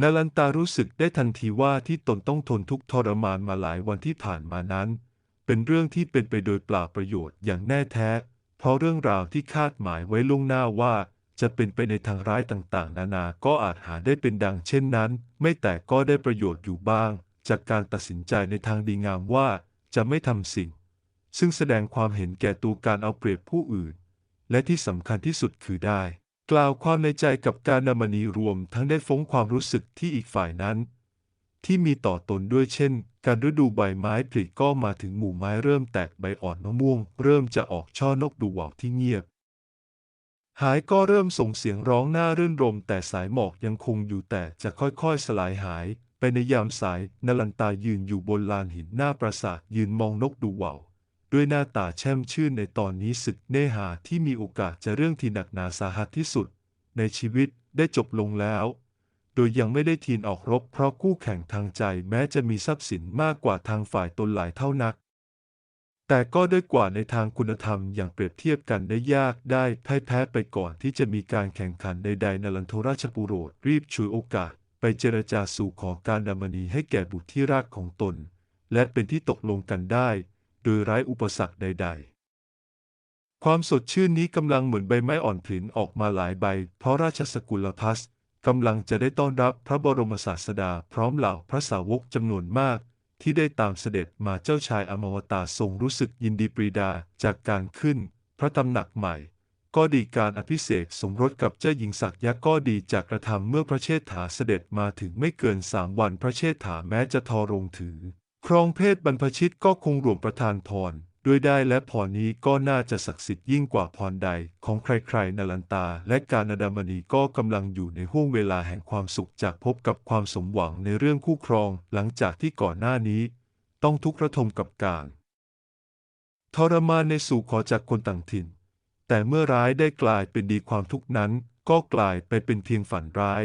นาลันตารู้สึกได้ทันทีว่าที่ตนต้องทนทุกข์ทรมานมาหลายวันที่ผ่านมานั้น เป็นเรื่องที่เป็นไปโดยเปล่าประโยชน์อย่างแน่แท้ เพราะเรื่องราวที่คาดหมายไว้ล่วงหน้าว่าจะเป็นไปในทางร้ายต่างๆ นานาก็อาจหาได้เป็นดังเช่นนั้น ไม่แต่ก็ได้ประโยชน์อยู่บ้าง จากการตัดสินใจในทางดีงามว่าจะไม่ทำสิ่ง ซึ่งแสดงความเห็นแก่ตัวการเอาเปรียบผู้อื่น และที่สำคัญที่สุดคือได้ กล่าวความในใจกับการนำมณีรวมทั้งได้ฟ้องความรู้สึกที่อีกฝ่ายนั้น ที่มีต่อตนด้วยเช่น การฤดูใบไม้ผลิก็มาถึงหมู่ไม้เริ่มแตกใบอ่อนมะม่วง เริ่มจะออกช่อนกดูหวาวที่เงียบ หายก็เริ่มส่งเสียงร้องน่ารื่นรม แต่สายหมอกยังคงอยู่แต่จะค่อยๆ สลายหาย ไปในยามสายนลันตายืนอยู่บนลานหินหน้าปราสาทยืนมองนกดูหวาว ด้วยหน้าตาแช่มชื่นในตอนนี้ศึกเนหาที่มีโอกาสจะเรื่องที่หนักหนาสาหัสที่สุด ในชีวิตได้จบลงแล้ว โดยยังไม่ได้ทีนออกรบเพราะคู่แข่งทางใจแม้จะมีทรัพย์สินมากกว่าทางฝ่ายตนหลายเท่านัก แต่ก็ได้กว่าในทางคุณธรรมอย่างเปรียบเทียบกันได้ยากได้พ่ายแพ้ไปก่อนที่จะมีการแข่งขันใดๆนลันโทราชปุโรธรีบฉวยโอกาส ไปเจรจาสู่ขอการดำมณีให้แก่บุตรที่รักของตน และเป็นที่ตกลงกันได้ โดยไร้อุปสรรคใด ๆ ความสดชื่นนี้กำลังเหมือนใบไม้อ่อนผลินออกมาหลายใบ เพราะราชสกุลพัสกำลังจะได้ต้อนรับพระบรมศาสดาพร้อมเหล่าพระสาวกจำนวนมาก ที่ได้ตามเสด็จมาเจ้าชายอมวตารทรงรู้สึกยินดีปรีดาจากการขึ้น พระตำหนักใหม่ ก็ดีการอภิเษกสมรสกับเจ้าหญิงศักยะก็ดีจากกระทำเมื่อพระเชษฐาเสด็จมาถึงไม่เกินสามวันพระเชษฐาแม้จะทอรงถือ ครองเพศบรรพชิตก็คงรวมประทานพรด้วยได้และพรนี้ก็น่าจะศักดิ์สิทธิ์ยิ่งกว่าพรใดของใครๆนลันตาและการนดามณีก็กำลังอยู่ในห่วงเวลาแห่งความสุขจากพบกับความสมหวังในเรื่องคู่ครองหลังจากที่ก่อนหน้านี้ ต้องทุกข์ระทมกับการทรมานในสู่ขอจากคนต่างถิ่น แต่เมื่อร้ายได้กลายเป็นดีความทุกนั้น ก็กลายไปเป็นเพียงฝันร้าย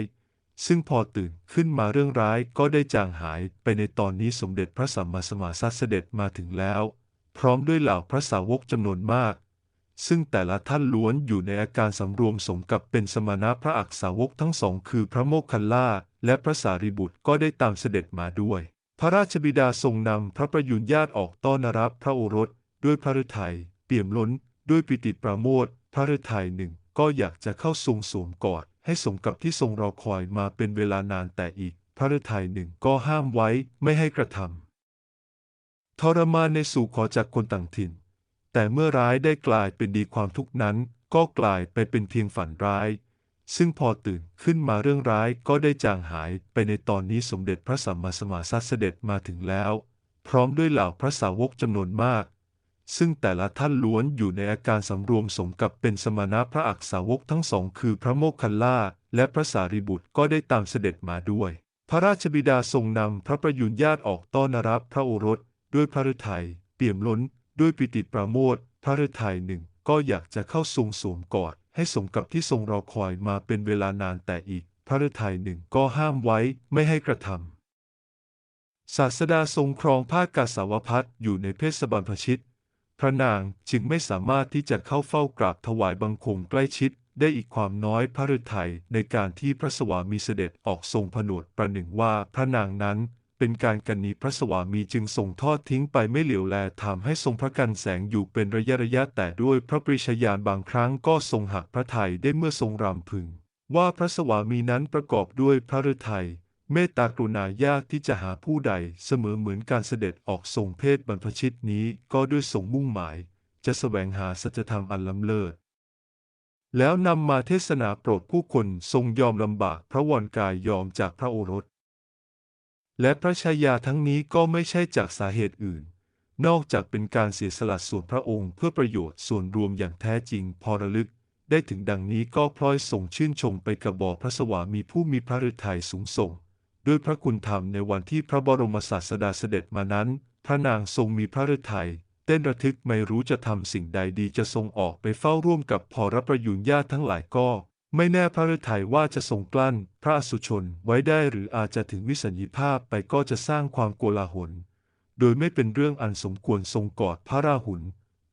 ซึ่งพอตื่นขึ้นมาเรื่องร้ายก็ได้จางหายไปในตอนนี้สมเด็จพระสัมมาสัมมาสัตว์เสด็จมาถึงแล้ว พร้อมด้วยเหล่าพระสาวกจำนวนมาก ซึ่งแต่ละท่านล้วนอยู่ในอาการสำรวมสมกับเป็นสมณะพระอักษาวกทั้งสองคือพระโมคคัลลาและพระสารีบุตรก็ได้ตามเสด็จมาด้วย พระราชบิดาทรงนำพระประยุรญาตออกต้อนรับพระโอรส ด้วยพระฤทัยเปี่ยมล้น ด้วยปิติปราโมทพระฤทัยหนึ่งก็อยากจะเข้าทรงสวมกอด ให้สมกับที่ทรงรอคอยมาเป็นเวลานานแต่อีก พระฤทัยหนึ่งก็ห้ามไว้ไม่ให้กระทำทรมานในสู่ขอจากคนต่างถิ่น แต่เมื่อร้ายได้กลายเป็นดีความทุกนั้น ก็กลายไปเป็นเพียงฝันร้าย ซึ่งพอตื่นขึ้นมาเรื่องร้ายก็ได้จางหายไปในตอนนี้สมเด็จพระสัมมาสัมมาสัตว์เสด็จมาถึงแล้ว พร้อมด้วยเหล่าพระสาวกจำนวนมาก ซึ่งแต่ละท่านล้วนอยู่ในอาการสำรวมสมกับเป็นสมณะพระอักษาวกทั้งสองคือพระโมคคัลลาและพระสารีบุตรก็ได้ตามเสด็จมาด้วย พระราชบิดาทรงนำพระประยุรญาตออกต้อนรับพระโอรส ด้วยพระฤทัยเปี่ยมล้น ด้วยปิติปราโมทพระฤทัยหนึ่งก็อยากจะเข้าทรงสวมกอด ให้สมกับที่ทรงรอคอยมาเป็นเวลานานแต่อีก พระฤทัยหนึ่งก็ห้ามไว้ไม่ให้กระทำศาสดาทรงครองผ้ากาสาวพัดอยู่ในเพศบันพชิต พระนางจึงไม่สามารถที่จะเข้าเฝ้ากราบถวายบังคมใกล้ชิดได้อีกความน้อยพระฤทัยในการที่พระสวามีเสด็จออกทรงผนวดประหนึ่งว่าพระนางนั้นเป็นการกันนีพระสวามีจึงส่งทอดทิ้งไปไม่เหลียวแลทำให้ทรงพระกันแสงอยู่เป็นระยะระยะแต่ด้วยพระปริชญาณบางครั้งก็ทรงหักพระทัยได้เมื่อทรงรำพึง ว่าพระสวามีนั้นประกอบด้วยพระฤทัย เมตตากรุณายากที่จะหาผู้ใดเสมอเหมือนการเสด็จออกทรงเพศบรรพชิตนี้ก็ด้วยทรงมุ่งหมาย จะแสวงหาสัจธรรมอันล้ำเลิศ แล้วนำมาเทศนาโปรดผู้คนทรงยอมลำบากพระวรกายยอมจากพระโอรส และพระชายาทั้งนี้ก็ไม่ใช่จากสาเหตุอื่น นอกจากเป็นการเสียสละส่วนพระองค์เพื่อประโยชน์ส่วนรวมอย่างแท้จริงพอระลึกได้ถึงดังนี้ก็พลอยส่งชื่นชมไปกับบอพระสวามีผู้มีพระฤทัยสูงส่ง ด้วยพระคุณธรรมในวันที่พระบรมศาสดาเสด็จมานั้น พระนางทรงมีพระฤทัยเต้นระทึกไม่รู้จะทำสิ่งใดดีจะทรงออกไปเฝ้าร่วมกับพอรับประยุรญาติทั้งหลายก็ ไม่แน่พระฤทัยว่าจะทรงกลั้น พระสุชนไว้ได้หรืออาจจะถึงวิสัญญีภาพไปก็จะสร้างความโกลาหลโดยไม่เป็นเรื่องอันสมควรทรงกอดพระราหุล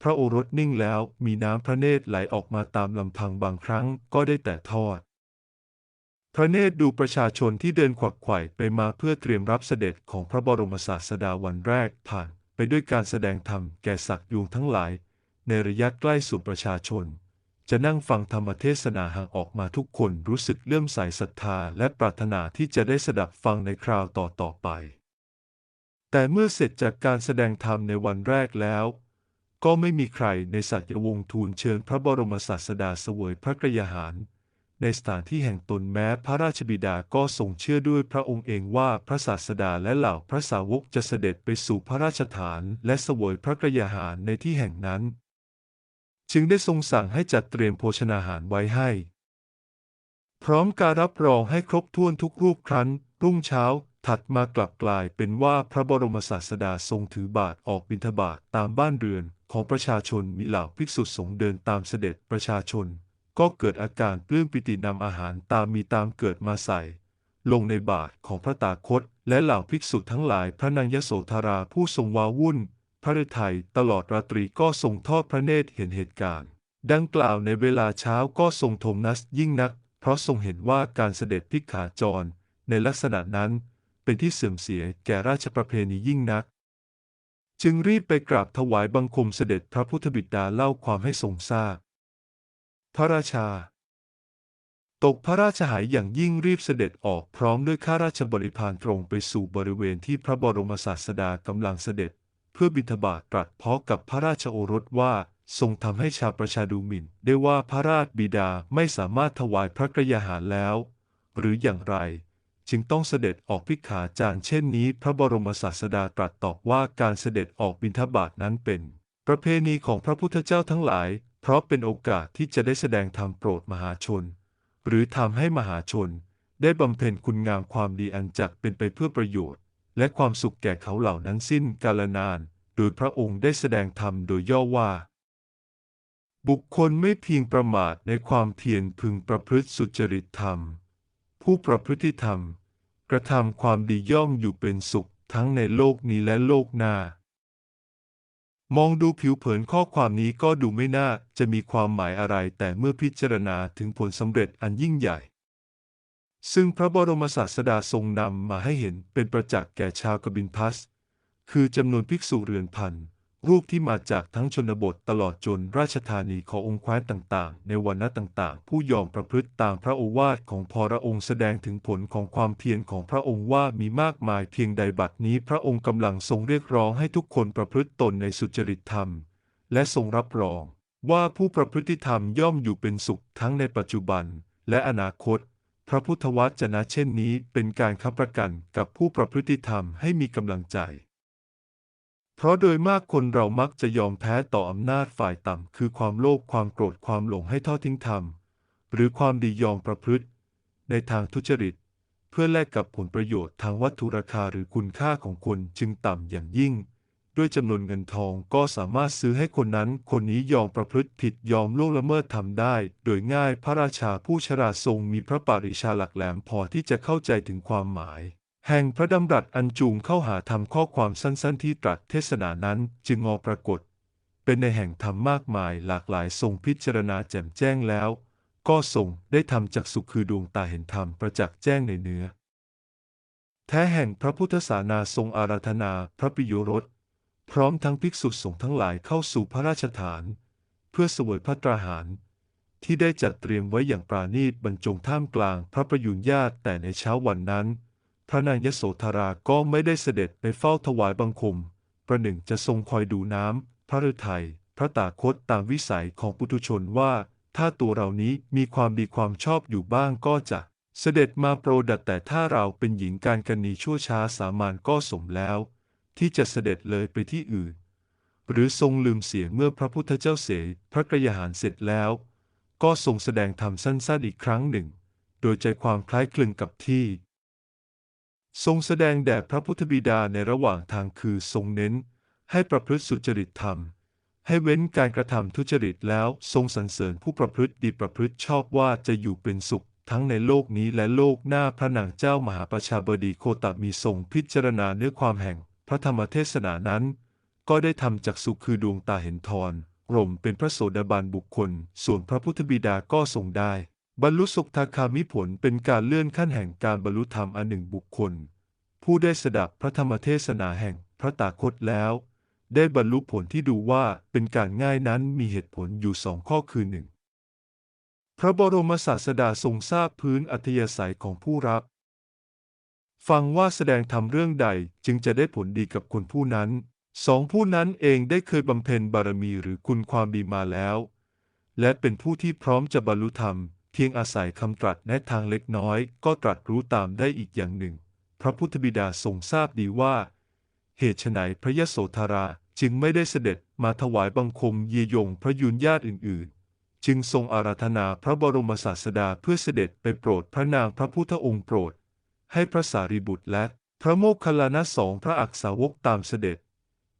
พระโอรสนิ่งแล้วมีน้ำพระเนตรไหลออกมาตามลำพังบางครั้งก็ได้แต่ทอด พระเนตรดูประชาชนที่เดินขวักไขว่ไปมาเพื่อเตรียมรับเสด็จของพระบรมศาสดาวันแรกผ่านไปด้วยการแสดงธรรมแก่สักยุงทั้งหลาย ในระยะใกล้สู่ประชาชน จะนั่งฟังธรรมเทศนาห่างออกมาทุกคนรู้สึกเลื่อมใสศรัทธาและปรารถนาที่จะได้สดับฟังในคราวต่อต่อไป แต่เมื่อเสร็จจากการแสดงธรรมในวันแรกแล้ว ก็ไม่มีใครในสัตยวงศ์ทูลเชิญพระบรมศาสดาเสวยพระกรยาหาร ในสถานที่แห่งตนแม้พระราชบิดาก็ทรงเชื่อด้วยพระองค์เองว่าพระศาสดาและเหล่าพระสาวกจะเสด็จไปสู่พระราชฐานและสวยพระกรยาหารในที่แห่งนั้น จึงได้ทรงสั่งให้จัดเตรียมโภชนาหารไว้ให้ พร้อมการรับรองให้ครบถ้วนทุกรูปครั้นรุ่งเช้าถัดมากลับกลายเป็นว่าพระบรมศาสดาทรงถือบาทออกบิณฑบาตตามบ้านเรือนของประชาชนมีเหล่าภิกษุสงฆ์เดินตามเสด็จประชาชน ก็เกิดอาการปลื้มปิตินำอาหารตามมีตามเกิดมาใส่ ลงในบาทของพระตาคต และเหล่าภิกษุทั้งหลายพระนางยโสธราผู้ทรงวาวุ่น พระฤทัยตลอดราตรีก็ทรงทอดพระเนตรเห็นเหตุการณ์ ดังกล่าวในเวลาเช้าก็ทรงโทมนัสยิ่งนัก เพราะทรงเห็นว่าการเสด็จพิกขาจร ในลักษณะนั้นเป็นที่เสื่อมเสียแก่ราชประเพณียิ่งนัก จึงรีบไปกราบถวายบังคมเสด็จพระพุทธบิดาเล่าความให้ทรงทราบ พระราชา ตกพระราชหายอย่างยิ่งรีบเสด็จออกพร้อมด้วยข้าราชบริพารตรงไปสู่บริเวณที่พระบรมศาสดากำลังเสด็จ เพื่อบิณฑบาตตรัสเพาะกับพระราชโอรสว่าทรงทำให้ชาวประชาดูหมิ่น ได้ว่าพระราชบิดาไม่สามารถถวายพระกรยาหารแล้ว หรืออย่างไร จึงต้องเสด็จออกพิกขาจารเช่นนี้ พระบรมศาสดาตรัสตอบว่าการเสด็จออกบิณฑบาตนั้นเป็น ประเพณีของพระพุทธเจ้าทั้งหลาย เพราะเป็นโอกาสที่จะได้แสดงธรรมโปรดมหาชน หรือทำให้มหาชน ได้บำเพ็ญคุณงามความดีอันจักเป็นไปเพื่อประโยชน์ และความสุขแก่เขาเหล่านั้นสิ้นกาลนาน โดยพระองค์ได้แสดงธรรมโดยย่อว่า บุคคลไม่เพียงประมาทในความเพียรพึงประพฤติสุจริตธรรม ผู้ประพฤติธรรม กระทำความดีย่อมอยู่เป็นสุขทั้งในโลกนี้และโลกหน้า มองดูผิวเผินข้อความนี้ก็ดูไม่น่าจะมีความหมายอะไร แต่เมื่อพิจารณาถึงผลสำเร็จอันยิ่งใหญ่ ซึ่งพระบรมศาสดาทรงนำมาให้เห็นเป็นประจักษ์แก่ชาวกบินพัส คือจำนวนภิกษุเรือนพัน รูปที่มาจากทั้งชนบทตลอดจนราชธานีขององค์แคว้นต่างๆ ในวันณะต่างๆ ผู้ยอมประพฤติตามพระโอวาทของพระองค์แสดงถึงผลของความเพียรของพระองค์ว่ามีมากมายเพียงใดบัดนี้พระองค์กำลังทรงเรียกร้องให้ทุกคนประพฤติตนในสุจริตธรรม และทรงรับรอง ว่าผู้ประพฤติธรรมย่อมอยู่เป็นสุขทั้งในปัจจุบัน และอนาคตพระพุทธวจนะเช่นนี้เป็นการค้ำประกันกับผู้ประพฤติธรรมให้มีกำลังใจ เพราะโดยมากคนเรามักจะยอมแพ้ต่ออำนาจฝ่ายต่ำ คือความโลภความโกรธความหลงให้ทอดทิ้งธรรม หรือความดียอมประพฤติ ในทางทุจริต เพื่อแลกกับผลประโยชน์ทางวัตถุราคาหรือคุณค่าของคนจึงต่ำอย่างยิ่ง ด้วยจำนวนเงินทองก็สามารถซื้อให้คนนั้น คนนี้ยอมประพฤติผิดยอมล่วงละเมิดทำได้ โดยง่ายพระราชาผู้ฉลาทรงมีพระปริชาหลักแหลมพอที่จะเข้าใจถึงความหมาย แห่งพระดำรัสอันจูงเข้าหาธรรมข้อความสั้นๆที่ตรัสเทศนานั้นจึงงอปรากฏ เป็นในแห่งธรรมมากมายหลากหลายทรงพิจารณาแจ่มแจ้งแล้ว ก็ทรงได้ทำจากสุขคือดวงตาเห็นธรรมประจักษ์แจ้งในเนื้อ แท้แห่งพระพุทธศาสนาทรงอาราธนาพระปิโยรสพร้อมทั้งภิกษุสงฆ์ทั้งหลายเข้าสู่พระราชฐาน เพื่อเสวยพระตราหาร ที่ได้จัดเตรียมไว้อย่างปราณีตบรรจงท่ามกลางพระประยุรญาติแต่ในเช้าวันนั้น พระนางยโสธราก็ไม่ได้เสด็จไปเฝ้าถวายบังคม ประหนึ่งจะทรงคอยดูน้ำพระฤทัยพระตาคตตามวิสัยของปุถุชนว่า ถ้าตัวเรานี้มีความดีความชอบอยู่บ้างก็จะเสด็จมาโปรดัดแต่ถ้าเราเป็นหญิงการกันนีชั่วช้าสามานก็สมแล้ว ที่จะเสด็จเลยไปที่อื่น หรือทรงลืมเสียงเมื่อพระพุทธเจ้าเสยพระกระยาหารเสร็จแล้ว ก็ทรงแสดงธรรมสั้นๆอีกครั้งหนึ่ง โดยใจความคล้ายคลึงกับที่ ทรงแสดงแด่พระพุทธบิดาในระหว่างทางคือทรงเน้น ให้ประพฤติสุจริตธรรม ให้เว้นการกระทำทุจริตแล้วทรงสรรเสริญผู้ประพฤติดีประพฤติชอบว่าจะอยู่เป็นสุขทั้งในโลกนี้และโลกหน้าพระนางเจ้ามหาประชาบดีโคตมีทรงพิจารณาเนื้อความแห่งพระธรรมเทศนานั้น ก็ได้ทำจากสุขคือดวงตาเห็นธรร่มเป็นพระโสดาบันบุคคล ส่วนพระพุทธบิดาก็ทรงได้ บรรลุสุขทาคามิผลเป็นการเลื่อนขั้นแห่งการบรรลุธรรมอันหนึ่งบุคคล ผู้ได้สดับพระธรรมเทศนาแห่งพระตาคตแล้ว ได้บรรลุผลที่ดูว่าเป็นการง่ายนั้นมีเหตุผลอยู่สองข้อคือหนึ่งพระบรมศาสดาทรงทราบพื้นอัธยาศัยของผู้รับ ฟังว่าแสดงธรรมเรื่องใดจึงจะได้ผลดีกับคนผู้นั้นสองผู้นั้นเองได้เคยบำเพ็ญบารมีหรือคุณความดีมาแล้ว และเป็นผู้ที่พร้อมจะบรรลุธรรม พียงอาศัยคำตรัสแนะทางเล็กน้อย ก็ตรัสรู้ตามได้อีกอย่างหนึ่ง พระพุทธบิดาทรงทราบดีว่า เหตุไฉนพระยโสธราจึงไม่ได้เสด็จมาถวายบังคมเยยงพระยุนญาติอื่น ๆ จึงทรงอาราธนาพระบรมศาสดาเพื่อเสด็จไปโปรดพระนางพระพุทธองค์โปรด ให้พระสารีบุตรและพระโมคคัลลานะสองพระอักษาวกตามเสด็จ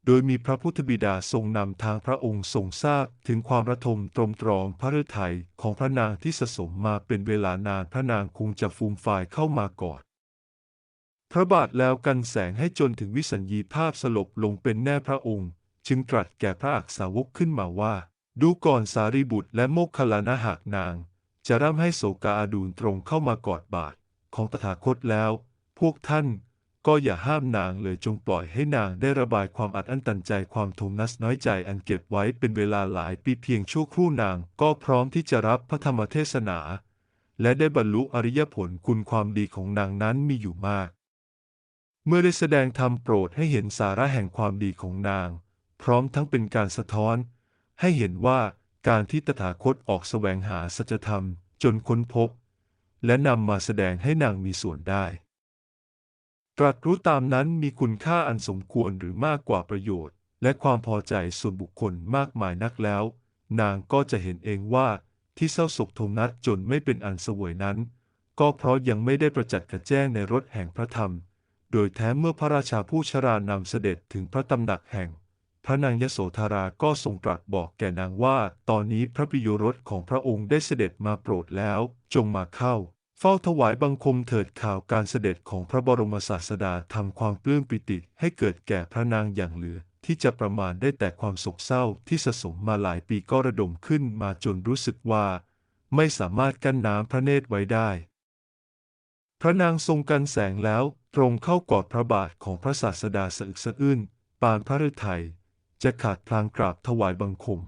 โดยมีพระพุทธบิดาทรงนำทางพระองค์ทรงทราบถึงความระทมตรมตรองพระฤทัยของพระนางที่สะสมมาเป็นเวลานานพระนางคงจะฟูมฟายเข้ามากอดพระบาทแล้วกันแสงให้จนถึงวิสัญญีภาพสลบลงเป็นแน่พระองค์ จึงตรัสแก่พระอักษาวกขึ้นมาว่า ดูก่อนสารีบุตรและโมคคลานะหากนาง จะร่ำให้โศกาอาดูลตรงเข้ามากอดบาทของตถาคตแล้ว พวกท่าน ก็อย่าห้ามนางเลยจงปล่อยให้นางได้ระบายความอัดอั้นตันใจความโทมนัสน้อยใจอันเก็บไว้เป็นเวลาหลายปีเพียงชั่วครู่นางก็พร้อมที่จะรับพระธรรมเทศนา และได้บรรลุอริยผลคุณความดีของนางนั้นมีอยู่มาก เมื่อได้แสดงธรรมโปรดให้เห็นสาระแห่งความดีของนาง พร้อมทั้งเป็นการสะท้อน ให้เห็นว่าการที่ตถาคตออกแสวงหาสัจธรรมจนค้นพบ และนำมาแสดงให้นางมีส่วนได้ ตรัสรู้ตามนั้นมีคุณค่าอันสมควรหรือมากกว่าประโยชน์ และความพอใจส่วนบุคคลมากมายนักแล้ว นางก็จะเห็นเองว่าที่เศร้าโศกโทมนัสจนไม่เป็นอันสวยนั้น ก็เพราะยังไม่ได้ประจักษ์กระแจ้งในรถแห่งพระธรรม โดยแท้เมื่อพระราชาผู้ชรานำเสด็จถึงพระตำหนักแห่ง พระนางยโสธราก็ทรงตรัสบอกแก่นางว่า ตอนนี้พระปิโยรสของพระองค์ได้เสด็จมาโปรดแล้ว จงมาเข้า เฝ้าถวายบังคมเถิดข่าวการเสด็จของพระบรมศาสดาทำความปลื้มปิติให้เกิดแก่พระนางอย่างเหลือ ที่จะประมาณได้แต่ความโศกเศร้าที่สะสมมาหลายปีก็ระดมขึ้นมาจนรู้สึกว่า ไม่สามารถกั้นน้ำพระเนตรไว้ได้ พระนางทรงกันแสงแล้วตรงเข้ากอดพระบาทของพระศาสดาสะอึกสะอื้นปานพระฤทัยจะขาดพลางกราบถวายบังคม